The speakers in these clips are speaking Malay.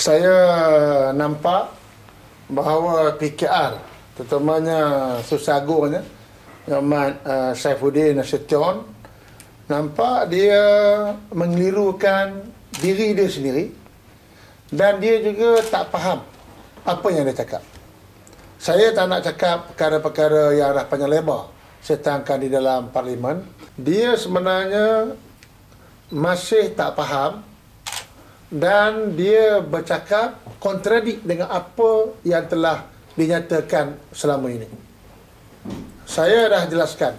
saya nampak bahawa PKR terutamanya Susah Agungnya Muhammad uh, Saifuddin Nasution nampak dia mengelirukan diri dia sendiri dan dia juga tak faham apa yang dia cakap. Saya tak nak cakap perkara-perkara yang dah panjang lebar setangkan di dalam parlimen. Dia sebenarnya masih tak faham dan dia bercakap kontradik dengan apa yang telah dinyatakan selama ini. Saya dah jelaskan.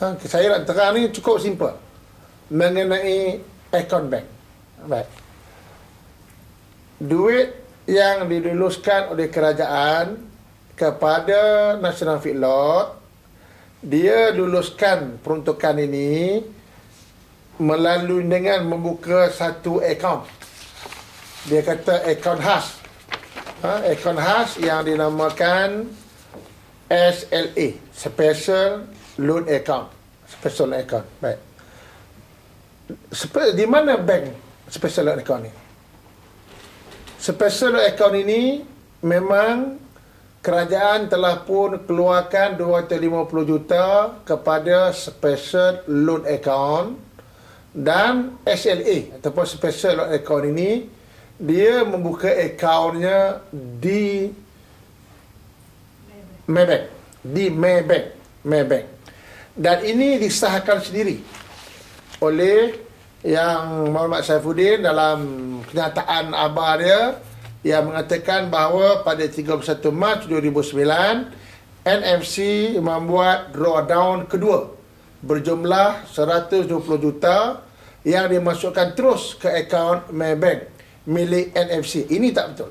Ha, saya nak terang ni cukup simple. Mengenai account bank. Baik. Duit yang diluluskan oleh kerajaan kepada National Feedlot, dia luluskan peruntukan ini melalui dengan membuka satu akaun. Dia kata akaun khas. Ha, akaun khas yang dinamakan SLA, Special Loan Account. Special Loan Account. Baik. Spe- di mana bank Special Loan Account ni? Special Loan Account ini memang kerajaan telah pun keluarkan 250 juta kepada Special Loan Account dan SLA ataupun special account ini dia membuka akaunnya di Maybank. Di Maybank. Maybank. Dan ini disahkan sendiri oleh yang Muhammad Saifuddin dalam kenyataan abah dia yang mengatakan bahawa pada 31 Mac 2009 NFC membuat drawdown kedua berjumlah 120 juta yang dimasukkan terus ke akaun Maybank milik NFC. Ini tak betul.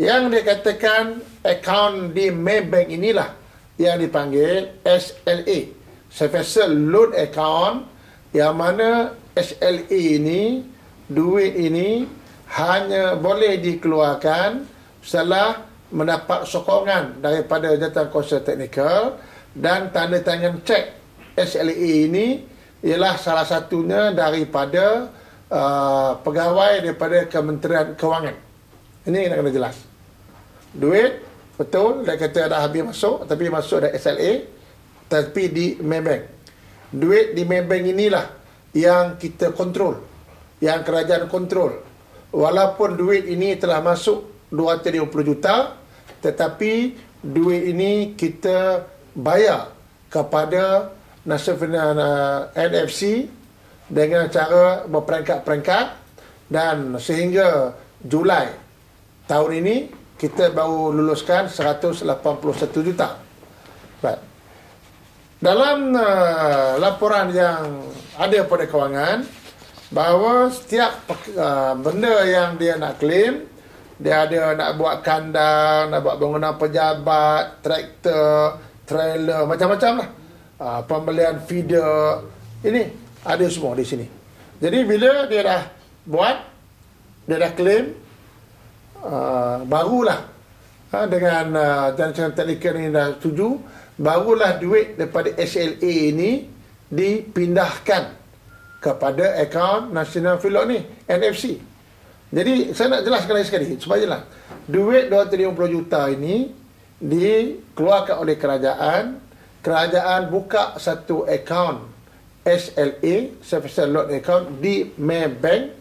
Yang dikatakan akaun di Maybank inilah yang dipanggil SLA. Special Loan Account yang mana SLA ini, duit ini hanya boleh dikeluarkan setelah mendapat sokongan daripada jatuh kuasa teknikal dan tanda tangan cek SLA ini ialah salah satunya daripada uh, pegawai daripada Kementerian Kewangan. Ini nak kena jelas. Duit betul dia kata dah habis masuk tapi masuk dari SLA tapi di Maybank. Duit di Maybank inilah yang kita kontrol. Yang kerajaan kontrol. Walaupun duit ini telah masuk 250 juta tetapi duit ini kita bayar kepada Nasional uh, NFC dengan cara berperingkat-peringkat dan sehingga Julai tahun ini kita baru luluskan 181 juta. Baik. Dalam uh, laporan yang ada pada kewangan bahawa setiap uh, benda yang dia nak claim dia ada nak buat kandang, nak buat bangunan pejabat, traktor, trailer, macam-macam lah uh, pembelian feeder ini ada semua di sini. Jadi bila dia dah buat dia dah claim uh, barulah uh, dengan uh, janjian teknikal ini dah setuju barulah duit daripada SLA ini dipindahkan kepada akaun National Filok ni NFC. Jadi saya nak jelaskan lagi sekali supaya jelas. Duit 250 juta ini dikeluarkan oleh kerajaan kerajaan buka satu akaun SLA Special Loan Account di Maybank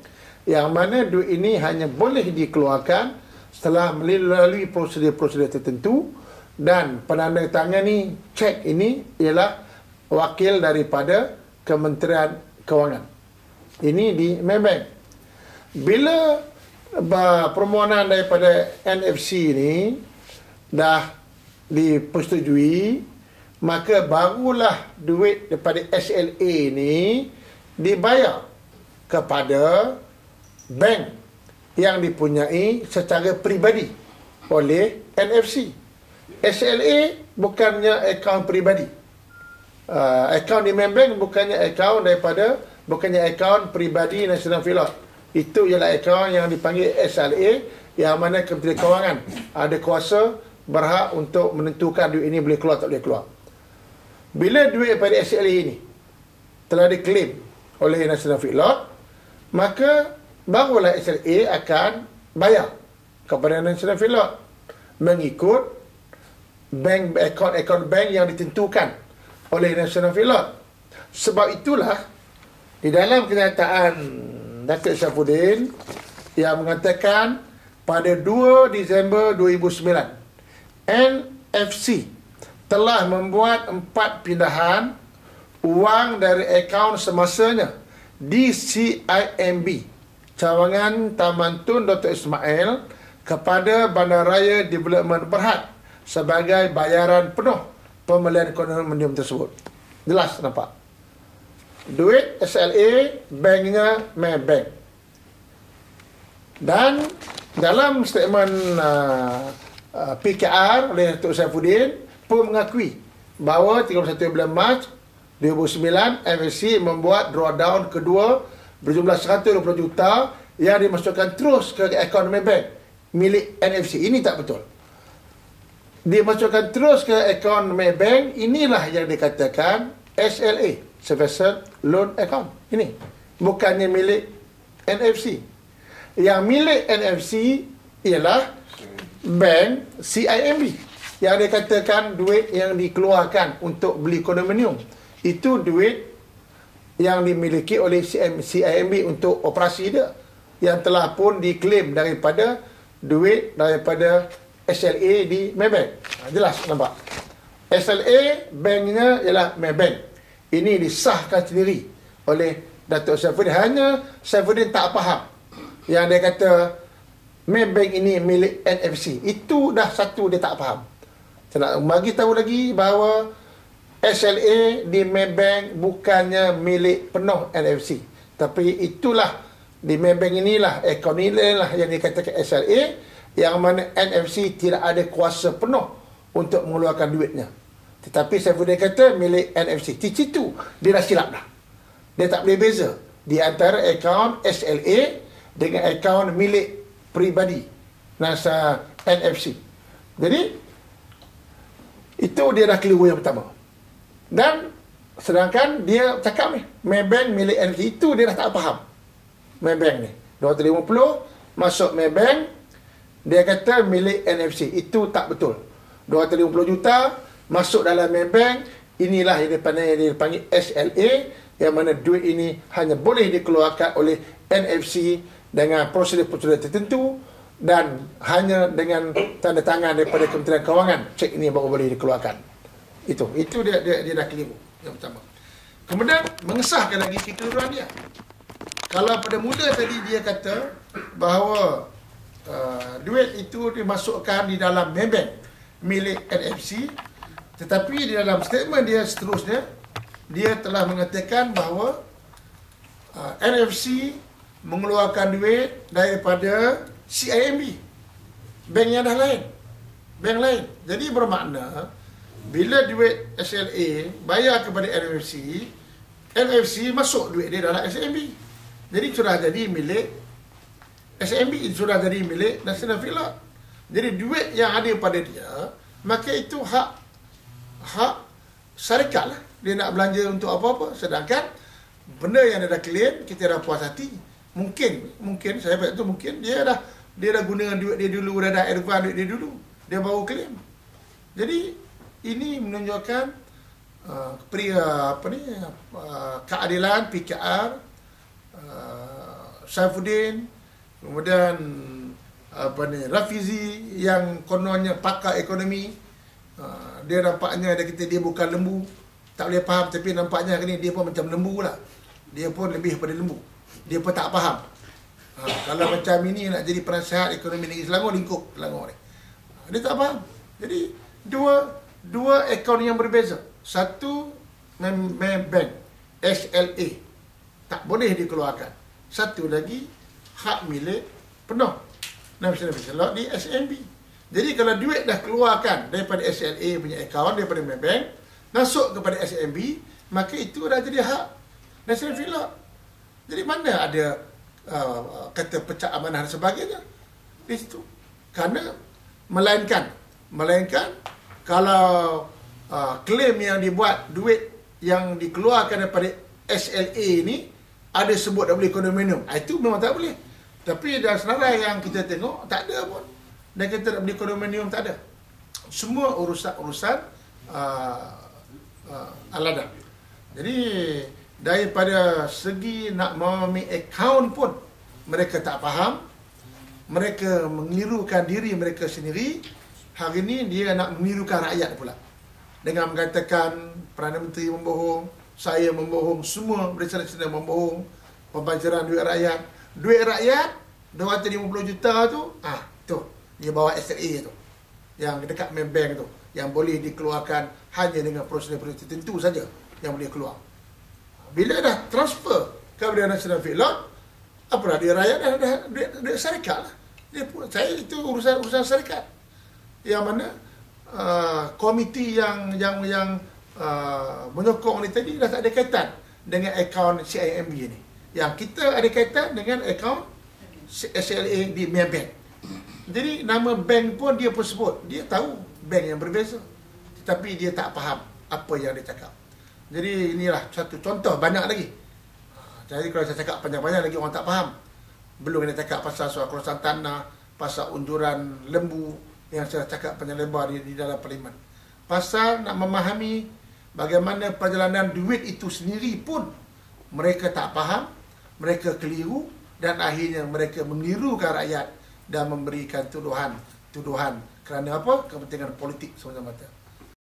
yang mana duit ini hanya boleh dikeluarkan setelah melalui prosedur-prosedur tertentu dan penandatangani cek ini ialah wakil daripada Kementerian Kewangan. Ini di Maybank. Bila permohonan daripada NFC ini dah dipersetujui maka barulah duit daripada SLA ni dibayar kepada bank yang dipunyai secara peribadi oleh NFC. SLA bukannya akaun peribadi. Uh, akaun di Maybank bukannya akaun daripada bukannya akaun peribadi National Filot. Itu ialah akaun yang dipanggil SLA yang mana Kementerian Kewangan ada kuasa berhak untuk menentukan duit ini boleh keluar tak boleh keluar. Bila duit daripada SLA ini telah diklaim oleh National Feedlot, maka barulah SLA akan bayar kepada National Filot mengikut bank account-account bank yang ditentukan oleh National Filot. Sebab itulah di dalam kenyataan Datuk Syafuddin yang mengatakan pada 2 Disember 2009 NFC telah membuat empat pindahan wang dari akaun semasanya di CIMB cawangan Taman Tun Dr. Ismail kepada Bandaraya Development Berhad sebagai bayaran penuh pembelian kondominium tersebut. Jelas nampak. Duit SLA banknya Maybank. Dan dalam statement uh, uh, PKR oleh Datuk Saifuddin pun mengakui bahawa 31 bulan Mac 2009 MSC membuat drawdown kedua berjumlah 120 juta yang dimasukkan terus ke akaun Maybank milik NFC. Ini tak betul. Dimasukkan terus ke akaun Maybank, inilah yang dikatakan SLA, Service Loan Account. Ini. Bukannya milik NFC. Yang milik NFC ialah bank CIMB. Yang dikatakan duit yang dikeluarkan untuk beli kondominium. Itu duit yang dimiliki oleh CIMB untuk operasi dia. Yang telah pun diklaim daripada duit daripada SLA di Maybank. Ha, jelas nampak. SLA banknya ialah Maybank. Ini disahkan sendiri oleh Datuk Saifuddin. Hanya Saifuddin tak faham yang dia kata Maybank ini milik NFC. Itu dah satu dia tak faham. Saya nak bagi tahu lagi bahawa SLA di Maybank bukannya milik penuh NFC. Tapi itulah di Maybank inilah akaun inilah yang dikatakan SLA yang mana NFC tidak ada kuasa penuh untuk mengeluarkan duitnya. Tetapi saya boleh kata milik NFC. Di situ dia dah silap dah. Dia tak boleh beza di antara akaun SLA dengan akaun milik peribadi NASA NFC. Jadi itu dia dah keliru yang pertama. Dan sedangkan dia cakap ni Maybank milik NFC itu dia dah tak faham. Maybank ni 250 masuk Maybank dia kata milik NFC itu tak betul. 250 juta masuk dalam Maybank inilah yang dipanggil, yang dipanggil SLA yang mana duit ini hanya boleh dikeluarkan oleh NFC dengan prosedur-prosedur tertentu dan hanya dengan tanda tangan daripada Kementerian Kewangan cek ini baru boleh dikeluarkan. Itu. Itu dia dia, dia dah keliru yang pertama. Kemudian mengesahkan lagi kekeliruan dia. Kalau pada mula tadi dia kata bahawa uh, duit itu dimasukkan di dalam Maybank milik NFC tetapi di dalam statement dia seterusnya dia telah mengatakan bahawa uh, NFC mengeluarkan duit daripada CIMB. Bank yang dah lain. Bank lain. Jadi bermakna bila duit SLA bayar kepada NFC, NFC masuk duit dia dalam SMB. Jadi sudah jadi milik SMB sudah jadi milik National Filot. Jadi duit yang ada pada dia, maka itu hak hak syarikat lah. Dia nak belanja untuk apa-apa. Sedangkan benda yang dia dah claim, kita dah puas hati mungkin mungkin saya baik tu mungkin dia dah dia dah guna duit dia dulu dah dah advance duit dia dulu dia baru claim. Jadi ini menunjukkan uh, pria apa ni uh, keadilan PKR uh, Saifuddin kemudian apa ni Rafizi yang kononnya pakar ekonomi. Uh, dia nampaknya dia kita dia bukan lembu. Tak boleh faham tapi nampaknya ni dia pun macam lembu lah. Dia pun lebih daripada lembu. Dia pun tak faham. Ha, kalau macam ini nak jadi penasihat ekonomi negeri Selangor, lingkup Selangor ni. Dia tak faham. Jadi, dua dua akaun yang berbeza. Satu, bank SLA. Tak boleh dikeluarkan. Satu lagi, hak milik penuh. National National di SMB. Jadi kalau duit dah keluarkan daripada SLA punya akaun, daripada bank, masuk kepada SMB, maka itu dah jadi hak National Filot. Jadi mana ada uh, kata pecah amanah dan sebagainya di situ. Karena melainkan melainkan kalau uh, klaim yang dibuat duit yang dikeluarkan daripada SLA ini ada sebut dah boleh kondominium. Ah, itu memang tak boleh. Tapi dalam senarai yang kita tengok, tak ada pun. Dan kita nak beli kondominium, tak ada. Semua urusan-urusan uh, uh, alada. Jadi, daripada segi nak memahami akaun pun, mereka tak faham. Mereka mengirukan diri mereka sendiri. Hari ini dia nak menirukan rakyat pula. Dengan mengatakan Perdana Menteri membohong, saya membohong, semua sedang membohong. Pembajaran duit rakyat, duit rakyat 250 juta tu ah tu dia bawa SLA tu yang dekat main bank tu yang boleh dikeluarkan hanya dengan prosedur-prosedur tertentu saja yang boleh keluar bila dah transfer kepada National Filot apa dah dia rakyat dah, dah duit, duit syarikat lah dia pun saya itu urusan urusan syarikat yang mana uh, komiti yang yang yang uh, menyokong ni tadi dah tak ada kaitan dengan akaun CIMB ni yang kita ada kaitan dengan akaun SLA di Maybank. Jadi nama bank pun dia pun sebut. Dia tahu bank yang berbeza. Tetapi dia tak faham apa yang dia cakap. Jadi inilah satu contoh banyak lagi. Jadi kalau saya cakap panjang-panjang lagi orang tak faham. Belum kita cakap pasal soal kerosakan tanah, pasal unduran lembu yang saya cakap panjang lebar di, di dalam parlimen. Pasal nak memahami bagaimana perjalanan duit itu sendiri pun mereka tak faham mereka keliru dan akhirnya mereka menirukan rakyat dan memberikan tuduhan tuduhan kerana apa kepentingan politik semata-mata